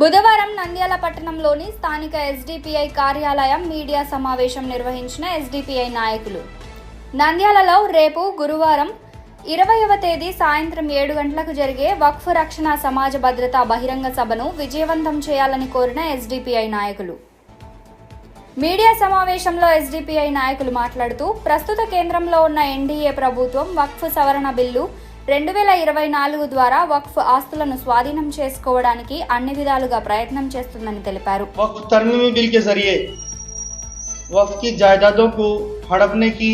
బుధవారం నంద్యాల పట్టణంలోని స్థానిక ఎస్డిపిఐ కార్యాలయం మీడియా సమావేశం నిర్వహించిన ఎస్డిపిఐ నాయకులు. నంద్యాలలో రేపు గురువారం ఇరవైవ తేదీ సాయంత్రం ఏడు గంటలకు జరిగే వక్ఫ్ రక్షణ సమాజ భద్రత బహిరంగ సభను విజయవంతం చేయాలని కోరిన ఎస్డిపిఐ నాయకులు. మీడియా సమావేశంలో ఎస్డిపిఐ నాయకులు మాట్లాడుతూ ప్రస్తుత కేంద్రంలో ఉన్న ఎన్డీఏ ప్రభుత్వం వక్ఫ్ సవరణ బిల్లు రెండు వేల ఇరవై నాలుగు ద్వారా వక్ఫ్ ఆస్తులను స్వాధీనం చేసుకోవడానికి అన్ని విధాలుగా ప్రయత్నం చేస్తుందని తెలిపారు वक्फ तरमीमी बिल के जरिए वक्फ की जायदादों को हड़पने की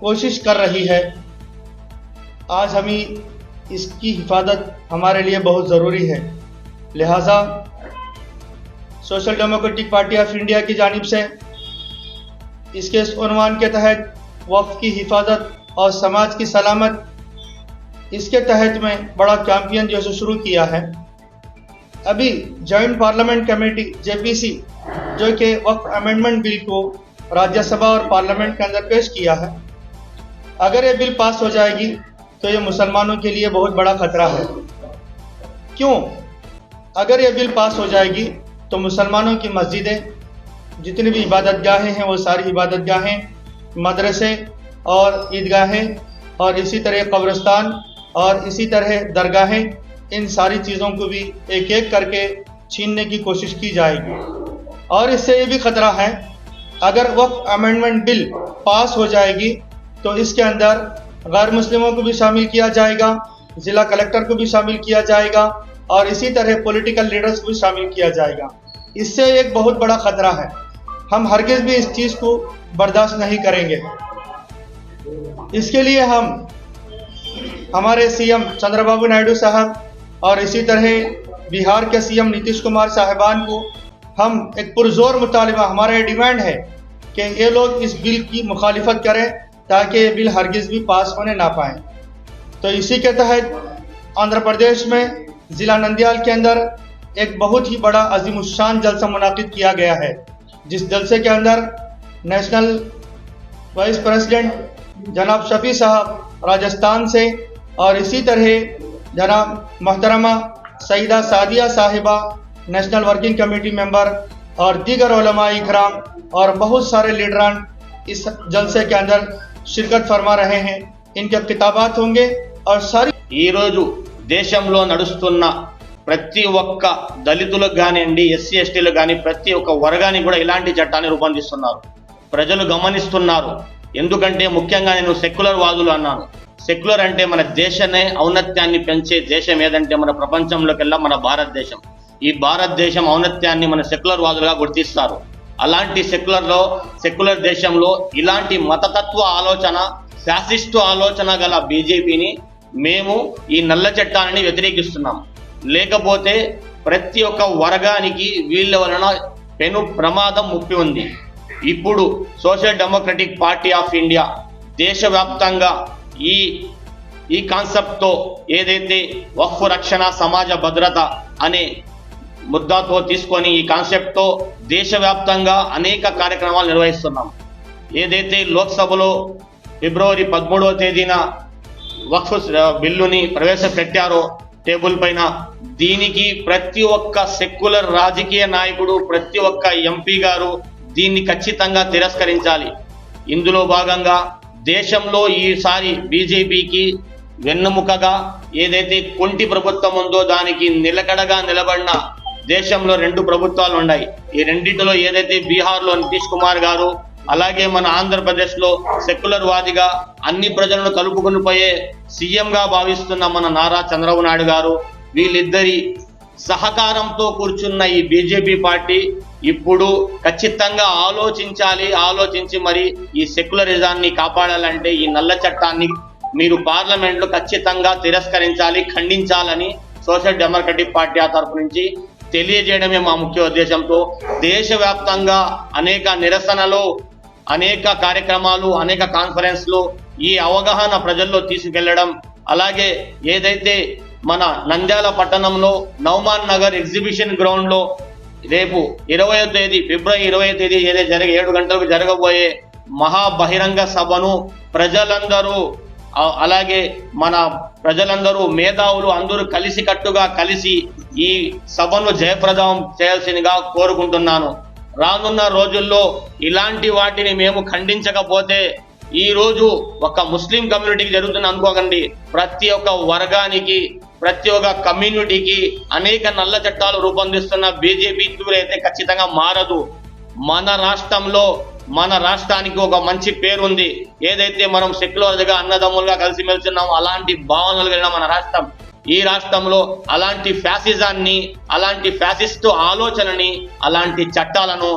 कोशिश कर रही है आज हमें इसकी हिफाजत हमारे लिए बहुत ज़रूरी है लिहाजा social democratic party of India की जानिब से इसके इस उन्वान के तहत वक्फ की हिफाजत और समाज की सलामत इसके तहत में बड़ा कैंपियन जो है शुरू किया है। अभी जॉइंट पार्लियामेंट कमेटी जेपीसी जो कि वक्फ अमेंडमेंट बिल को राज्यसभा और पार्लियामेंट के अंदर पेश किया है। अगर ये बिल पास हो जाएगी तो ये मुसलमानों के लिए बहुत बड़ा खतरा है। क्यों? अगर ये बिल पास हो जाएगी तो मुसलमानों की मस्जिदें, जितनी भी इबादत गाहें हैं, वो सारी इबादत गाहें मदरसे और ईदगाहें और इसी तरह कब्रिस्तान और इसी तरह दरगाहें, इन सारी चीज़ों को भी एक एक करके छीनने की कोशिश की जाएगी। और इससे ये भी खतरा है, अगर वक्फ अमेंडमेंट बिल पास हो जाएगी तो इसके अंदर गैर मुस्लिमों को भी शामिल किया जाएगा, ज़िला कलेक्टर को भी शामिल किया जाएगा, और इसी तरह पॉलिटिकल लीडर्स को भी शामिल किया जाएगा। इससे एक बहुत बड़ा खतरा है। हम हरगिज़ भी इस चीज़ को बर्दाश्त नहीं करेंगे। इसके लिए हम हमारे सीएम चंद्रबाबू नायडू साहब और इसी तरह बिहार के सीएम नीतीश कुमार साहिबान को हम एक पुरजोर मुतालबा, हमारा डिमांड है कि ये लोग इस बिल की मुखालिफत करें ताकि ये बिल हरगिज़ भी पास होने ना पाए। तो इसी के तहत आंध्र प्रदेश में ज़िला नंदयाल के अंदर एक बहुत ही बड़ा अजीमुशान जलसा मुनद किया गया है, जिस जलसे के अंदर नेशनल वाइस प्रेसिडेंट जनाब शफी साहब राजस्थान से और इसी तरह जनाब मोहतरमा सईदा सादिया साहिबा नेशनल वर्किंग कमेटी मेंबर और दीगर उलमा इकराम और बहुत सारे लीडरान इस जलसे के अंदर शिरकत फरमा रहे हैं इनके किताबात होंगे और सारी ఈరోజు దేశంలో నడుస్తున్న ప్రతి ఒక్క దళితులకు కానివ్వండి ఎస్సీ ఎస్టీలకు కానీ ప్రతి ఒక్క వర్గానికి కూడా ఇలాంటి చట్టాన్ని రూపొందిస్తున్నారు ప్రజలు గమనిస్తున్నారు ఎందుకంటే ముఖ్యంగా నేను సెక్యులర్ వాదులు అన్నాను. సెక్యులర్ అంటే మన దేశనే ఔన్నత్యాన్ని పెంచే దేశం ఏదంటే మన ప్రపంచంలోకెల్లా మన భారతదేశం. ఈ భారతదేశం ఔన్నత్యాన్ని మన సెక్యులర్ వాదులుగా గుర్తిస్తారు. అలాంటి సెక్యులర్లో సెక్యులర్ దేశంలో ఇలాంటి మతతత్వ ఆలోచన శాసిస్టు ఆలోచన గల బీజేపీని మేము ఈ నల్ల చట్టాలని వ్యతిరేకిస్తున్నాం. లేకపోతే ప్రతి ఒక్క వర్గానికి వీళ్ళ వలన పెను ప్రమాదం ముప్పి ఉంది. ఇప్పుడు social democratic party of India దేశవ్యాప్తంగా ఈ ఈ కాన్సెప్ట్తో ఏదైతే వక్ఫ్ రక్షణ సమాజ భద్రత అనే ముద్దాతో తీసుకొని ఈ కాన్సెప్ట్తో దేశవ్యాప్తంగా అనేక కార్యక్రమాలు నిర్వహిస్తున్నాం. ఏదైతే లోక్సభలో ఫిబ్రవరి పదమూడవ తేదీన వక్ఫ్ బిల్లుని ప్రవేశపెట్టారో టేబుల్ పైన దీనికి ప్రతి ఒక్క సెక్యులర్ రాజకీయ నాయకుడు ప్రతి ఒక్క ఎంపీ గారు దీన్ని ఖచ్చితంగా తిరస్కరించాలి. ఇందులో భాగంగా దేశంలో ఈసారి బీజేపీకి వెన్నుముకగా ఏదైతే కొంటి ప్రభుత్వం ఉందో దానికి నిలకడగా నిలబడిన దేశంలో రెండు ప్రభుత్వాలు ఉన్నాయి. ఈ రెండింటిలో ఏదైతే బీహార్లో నితీష్ కుమార్ గారు అలాగే మన ఆంధ్రప్రదేశ్లో సెక్యులర్ వాదిగా అన్ని ప్రజలను కలుపుకొని పోయే సీఎంగా భావిస్తున్న మన నారా చంద్రబాబు నాయుడు గారు వీళ్ళిద్దరి సహకారంతో కూర్చున్న ఈ బీజేపీ పార్టీ ఇప్పుడు ఖచ్చితంగా ఆలోచించాలి ఆలోచించి మరి ఈ సెక్యులరిజాన్ని కాపాడాలంటే ఈ నల్ల చట్టాన్ని మీరు పార్లమెంట్లో ఖచ్చితంగా తిరస్కరించాలి ఖండించాలని సోషల్ డెమోక్రటిక్ పార్టీ ఆ తరపు నుంచి తెలియజేయడమే మా ముఖ్య ఉద్దేశంతో దేశవ్యాప్తంగా అనేక నిరసనలు అనేక కార్యక్రమాలు అనేక కాన్ఫరెన్స్లు ఈ అవగాహన ప్రజల్లో తీసుకెళ్ళడం అలాగే ఏదైతే మన నంద్యాల పట్టణంలో నౌమాన్ నగర్ ఎగ్జిబిషన్ గ్రౌండ్లో రేపు ఇరవయో తేదీ ఫిబ్రవరి ఇరవై తేదీ ఏదైతే జరగ ఏడు గంటలకు జరగబోయే మహా బహిరంగ సభను ప్రజలందరూ అలాగే మన ప్రజలందరూ మేధావులు అందరూ కలిసికట్టుగా కలిసి ఈ సభను జయప్రదం చేయాల్సిందిగా కోరుకుంటున్నాను. రానున్న రోజుల్లో ఇలాంటి వాటిని మేము ఖండించకపోతే ఈ రోజు ఒక ముస్లిం కమ్యూనిటీకి జరుగుతుంది అనుకోకండి. ప్రతి ఒక్క వర్గానికి ప్రతి ఒక్క కమ్యూనిటీకి అనేక నల్ల చట్టాలు రూపొందిస్తున్న బీజేపీ అయితే ఖచ్చితంగా మారదు. మన రాష్ట్రంలో మన రాష్ట్రానికి ఒక మంచి పేరుంది. ఏదైతే మనం సెక్యులర్గా అన్నదమ్ములుగా కలిసిమెలిసి ఉన్నామో అలాంటి భావనలు కలిగిన మన రాష్ట్రం. ఈ రాష్ట్రంలో అలాంటి ఫ్యాసిజాన్ని అలాంటి ఫ్యాసిస్ట్ ఆలోచనని అలాంటి చట్టాలను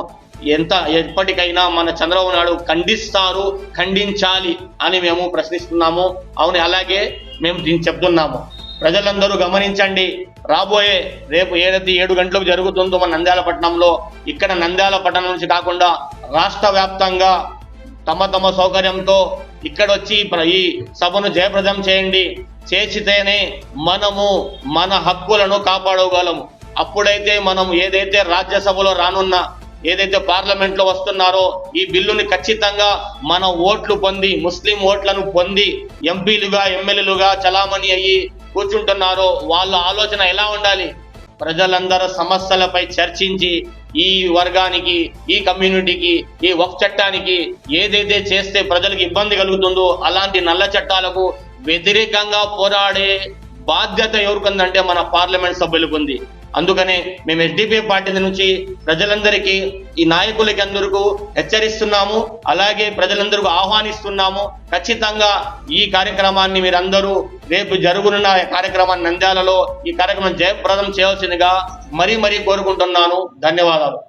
ఎంత ఎప్పటికైనా మన చంద్రబాబు నాయుడు ఖండిస్తారు ఖండించాలి అని మేము ప్రశ్నిస్తున్నాము. అవును అలాగే మేము దీన్ని చెప్తున్నాము. ప్రజలందరూ గమనించండి. రాబోయే రేపు ఏదైతే ఏడు గంటలకు జరుగుతుందో మన నంద్యాల పట్టణంలో ఇక్కడ నంద్యాల పట్టణం నుంచి కాకుండా రాష్ట్ర వ్యాప్తంగా తమ తమ సౌకర్యంతో ఇక్కడ వచ్చి ప్ర- ఈ సభను జయప్రదం చేయండి. చేసితేనే మనము మన హక్కులను కాపాడగలము. అప్పుడైతే మనం ఏదైతే రాజ్యసభలో రానున్న ఏదైతే పార్లమెంట్లో వస్తున్నారో ఈ బిల్లుని ఖచ్చితంగా మన ఓట్లు పొంది ముస్లిం ఓట్లను పొంది ఎంపీలుగా ఎమ్మెల్యేలుగా చలామణి అయ్యి కూర్చుంటున్నారో వాళ్ళ ఆలోచన ఎలా ఉండాలి? ప్రజలందరూ సమస్యలపై చర్చించి ఈ వర్గానికి ఈ కమ్యూనిటీకి ఈ వక్ చట్టానికి ఏదైతే చేస్తే ప్రజలకు ఇబ్బంది కలుగుతుందో అలాంటి నల్ల చట్టాలకు వ్యతిరేకంగా పోరాడే బాధ్యత ఎవరికుందంటే మన పార్లమెంట్ సభ్యులకు ఉంది అందుకనే మేము ఎస్డిపి పార్టీ నుంచి ప్రజలందరికీ ఈ నాయకులకి అందరికీ హెచ్చరిస్తున్నాము అలాగే ప్రజలందరికీ ఆహ్వానిస్తున్నాము. ఖచ్చితంగా ఈ కార్యక్రమాన్ని మీరందరూ రేపు జరుగునున్న కార్యక్రమాన్ని నంద్యాలలో ఈ కార్యక్రమం జయప్రదం చేయాల్సిందిగా మరీ మరీ కోరుకుంటున్నాను. ధన్యవాదాలు.